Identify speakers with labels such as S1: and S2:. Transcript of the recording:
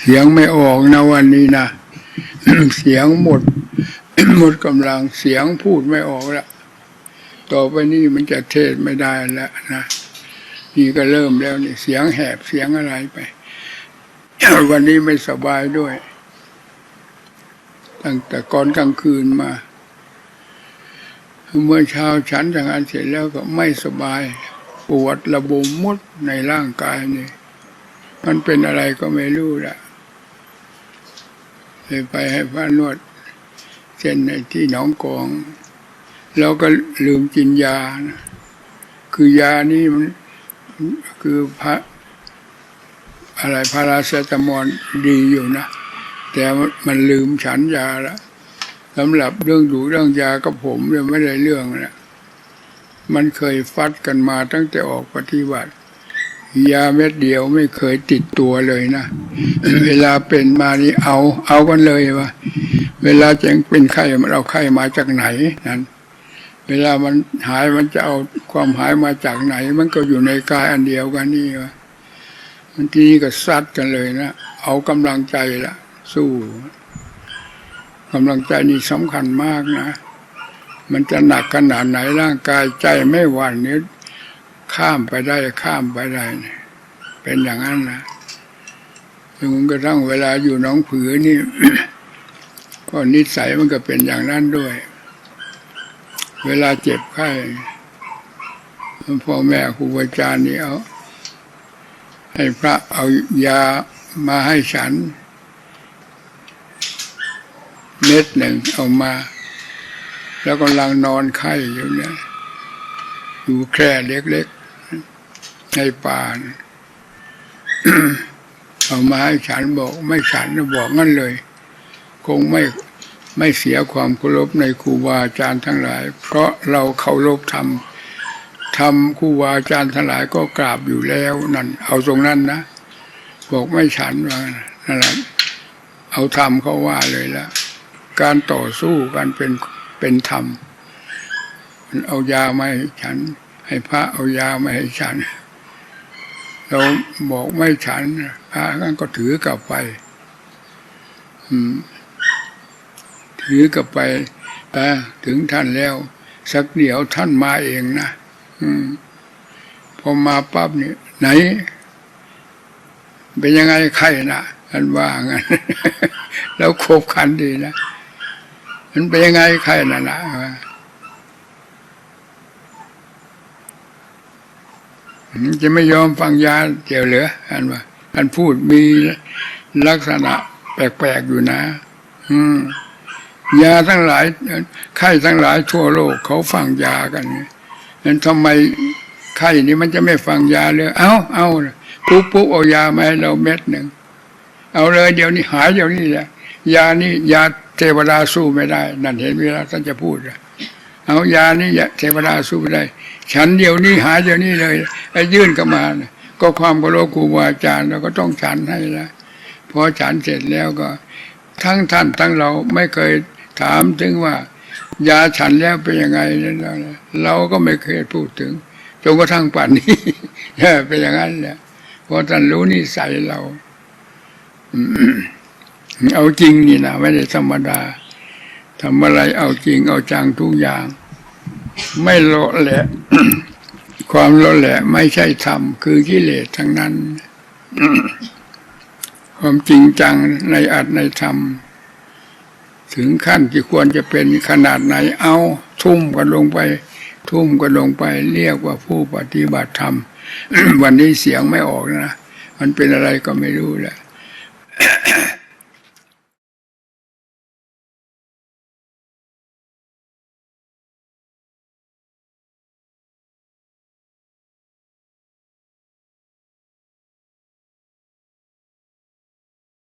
S1: เสียงไม่ออกนะวันนี้นะเสียงหมด หมดกำลังเสียงพูดไม่ออกละต่อไปนี้มันจะเทศไม่ได้แล้วนะนี่ก็เริ่มแล้วนี่เสียงแหบเสียงอะไรไป วันนี้ไม่สบายด้วย ตั้งแต่ก่อนกลางคืนมา เมื่อเช้าฉันทำงานเสร็จแล้วก็ไม่สบาย ปวดระบมมดในร่างกายนี่ มันเป็นอะไรก็ไม่รู้ละเลยไปให้พระนวดเส้นในที่หนองกองแล้วก็ลืมกินยานะคือยานี่มันคือพระอะไรพาราเซตามอลดีอยู่นะ แต่มันลืมฉันยาแล้วสำหรับเรื่องดูเรื่องยากับผมเนี่ยไม่ได้เรื่องนะมันเคยฟัดกันมาตั้งแต่ออกปฏิบัติ ยาเม็ดเดียวไม่เคยติดตัวเลยนะ เวลาเป็นมานี่เอา เอากันเลยวะเวลาจะเป็นไข้มันเอาไข้มาจากไหนนั้นเวลามันหายมันจะเอาความหายมาจากไหน มันก็อยู่ในกายอันเดียวกันนี่วะมันทีนี้ก็ซัดกันเลยนะเอากำลังใจละสู้กำลังใจนี่สำคัญมากนะมันจะหนักขนาดไหนร่างกายใจไม่หวั่นนี้ ข้ามไปได้ข้ามไปได้เนี่ยเป็นอย่างนั้นนะจนกระทั่งเวลาอยู่น้องผือนี่ ก็นิสัยมันก็เป็นอย่างนั้นด้วย เวลาเจ็บไข้พ่อแม่ครูอาจารย์นี่เอาให้พระเอายามาให้ฉัน เม็ดหนึ่งเอามา แล้วกำลังนอนไข้อยู่เนี่ยอยู่แคร่เล็กๆ ในป่านเอามาให้ฉันบอก ไม่ฉันบอกงั้นเลย คงไม่ไม่เสียความเคารพในครูบาอาจารย์ทั้งหลาย เพราะเราเคารพธรรมธรรมครูบาอาจารย์ทั้งหลายก็กราบอยู่แล้วนั่น เอาตรงนั้นนะบอกไม่ฉันว่านั่นแหละเอาธรรมเขาว่าเลยละการต่อสู้กันเป็นเป็นธรรมเอายามาให้ฉัน ให้พระเอายามาให้ฉัน เราบอกไม่ฉันพระท่านก็ถือกลับไปถือกลับไปนะถึงท่านแล้ว สักเดี๋ยวท่านมาเองนะอพอมาปั๊บเนี่ยไหน เป็นยังไงไข้นะท่านว่างั้นแล้วคบคันดีนะมันเป็นยังไงไข้น่ะนะ จะไม่ยอมฟังยาเจียวเหลืออันว่าอันพูดมีลักษณะแปลกๆอยู่นะ อืมยาทั้งหลายไข้ทั้งหลายทั่วโลกเขาฟังยากันนั้นทำไมไข้นี้มันจะไม่ฟังยาเลยเอาเอาปุ๊บปุ๊บเอายามาให้เราเม็ดหนึ่งเอาเลยเดี๋ยวนี้หายเดี๋ยวนี้แหละยานี่ยาเทวดาสู้ไม่ได้ นั่นเห็นเวลาท่านจะพูดอะ เอายานี่ยเทวดาสู้ไม่ได้ฉันเดี๋ยวนี้หายเดี๋ยวนี้เลยไอ้ยื่นก็มานะก็ความเคารพครูบาอาจารย์เราก็ต้องฉันให้ละพอฉันเสร็จแล้วก็ ทั้งท่านทั้งเราไม่เคยถามถึงว่า ยาฉันแล้วเป็นยังไงเราเราก็ไม่เคยพูดถึงจนกระทั่งป่านนี้เป็นอย่างนั้นแหละเพราะท่านรู้นิสัยเราเอาจริงนี่นะไม่ได้ธรรมดา ทำอะไรเอาจริงเอาจังทุกอย่าง ไม่โลแหละ ความโลแหละไม่ใช่ธรรมคือกิเลสทั้งนั้น ความจริงจังในอัตในธรรม ถึงขั้นที่ควรจะเป็นขนาดไหนเอาทุ่มกันลงไป ทุ่มกันลงไปเรียกว่าผู้ปฏิบัติธรรม วันนี้เสียงไม่ออกนะ มันเป็นอะไรก็ไม่รู้แหละ